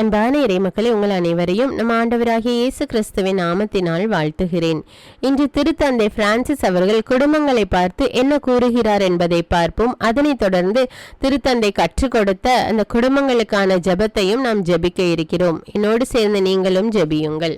அன்பான இறைமக்களை உங்கள் அனைவரையும் நம் ஆண்டவராகிய இயேசு கிறிஸ்துவின் நாமத்தினால் வாழ்த்துகிறேன். இன்று திருத்தந்தை பிரான்சிஸ் அவர்கள் குடும்பங்களை பார்த்து என்ன கூறுகிறார் என்பதை பார்ப்போம். அதனைத் தொடர்ந்து திருத்தந்தை கற்றுக் கொடுத்த அந்த குடும்பங்களுக்கான ஜெபத்தையும் நாம் ஜெபிக்க இருக்கிறோம். என்னோடு சேர்ந்து நீங்களும் ஜெபியுங்கள்.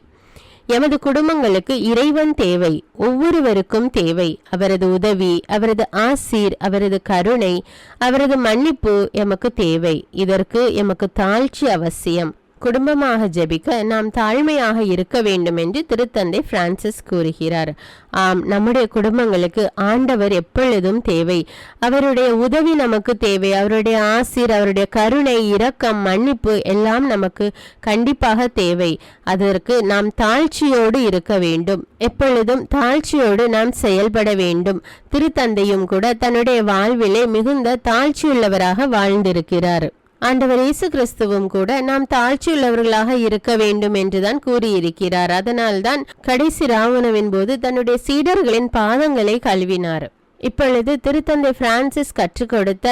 எமது குடும்பங்களுக்கு இறைவன் தேவை ஒவ்வொருவருக்கும் தேவை. அவரது உதவி அவரது ஆசீர் அவரது கருணை அவரது மன்னிப்பு எமக்கு தேவை. இதற்கு எமக்கு தாழ்ச்சி அவசியம். குடும்பமாக ஜெபிக்க நாம் தாழ்மையாக இருக்க வேண்டும் என்று திருத்தந்தை பிரான்சிஸ் கூறுகிறார். ஆம் நம்முடைய குடும்பங்களுக்கு ஆண்டவர் எப்பொழுதும் தேவை. அவருடைய உதவி நமக்கு தேவை. அவருடைய ஆசிர் அவருடைய கருணை இரக்கம் மன்னிப்பு எல்லாம் நமக்கு கண்டிப்பாக தேவை. அதற்கு நாம் தாழ்ச்சியோடு இருக்க வேண்டும். எப்பொழுதும் தாழ்ச்சியோடு நாம் செயல்பட வேண்டும். திருத்தந்தையும் கூட தன்னுடைய வாழ்விலே மிகுந்த தாழ்ச்சியுள்ளவராக வாழ்ந்திருக்கிறார். ஆண்டவர் இயேசு கிறிஸ்துவும் கூட நாம் தாழ்ச்சியுள்ளவர்களாக இருக்க வேண்டும் என்றுதான் கூறியிருக்கிறார். அதனால்தான் கடைசி ராவணவின் போது தன்னுடைய சீடர்களின் பாதங்களை கழுவினார். இப்பொழுது திருத்தந்தை பிரான்சிஸ் கற்றுக் கொடுத்த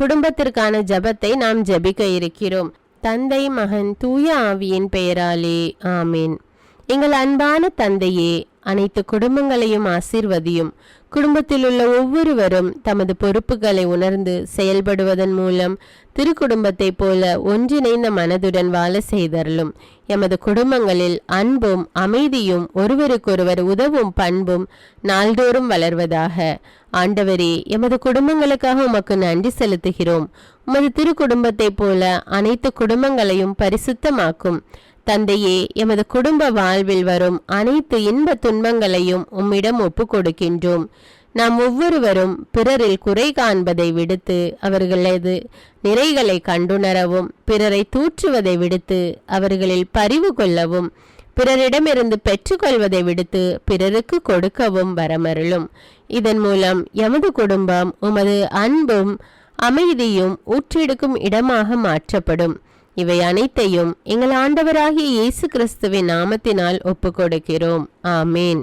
குடும்பத்திற்கான ஜபத்தை நாம் ஜபிக்க இருக்கிறோம். தந்தை மகன் தூய ஆவியின் பெயராலே ஆமேன். எங்கள் அன்பான தந்தையே அனைத்து குடும்பங்களையும் ஆசிர்வதியும். குடும்பத்தில் உள்ள ஒவ்வொருவரும் தமது பொறுப்புகளை உணர்ந்து செயல்படுவதன் மூலம் திருக்குடும்பத்தைப் போல ஒன்றிணைந்த மனதுடன் வாழ செய்தருளும். எமது குடும்பங்களில் அன்பும் அமைதியும் ஒருவருக்கொருவர் உதவும் பண்பும் நாள்தோறும் வளர்வதாக. ஆண்டவரே எமது குடும்பங்களுக்காக உமக்கு நன்றி செலுத்துகிறோம். உமது திருக்குடும்பத்தைப் போல அனைத்து குடும்பங்களையும் பரிசுத்தமாக்கும். தந்தையே எமது குடும்ப வாழ்வில் வரும் அனைத்து இன்ப துன்பங்களையும் உம்மிடம் ஒப்பு கொடுக்கின்றோம் நாம் ஒவ்வொருவரும் பிறரில் குறை காண்பதை விடுத்து அவர்களது நிறைகளை கண்டுணரவும் பிறரை தூற்றுவதை விடுத்து அவர்களில் பரிவு கொள்ளவும் பிறரிடமிருந்து பெற்றுக்கொள்வதை விடுத்து பிறருக்கு கொடுக்கவும் வரமருளும். இதன் மூலம் எமது குடும்பம் உமது அன்பும் அமைதியும் ஊற்றெடுக்கும் இடமாக மாற்றப்படும். இவை அனைத்தையும் எங்கள் ஆண்டவராகிய இயேசு கிறிஸ்துவின் நாமத்தினால் ஒப்புக்கொடுக்கிறோம். ஆமேன்.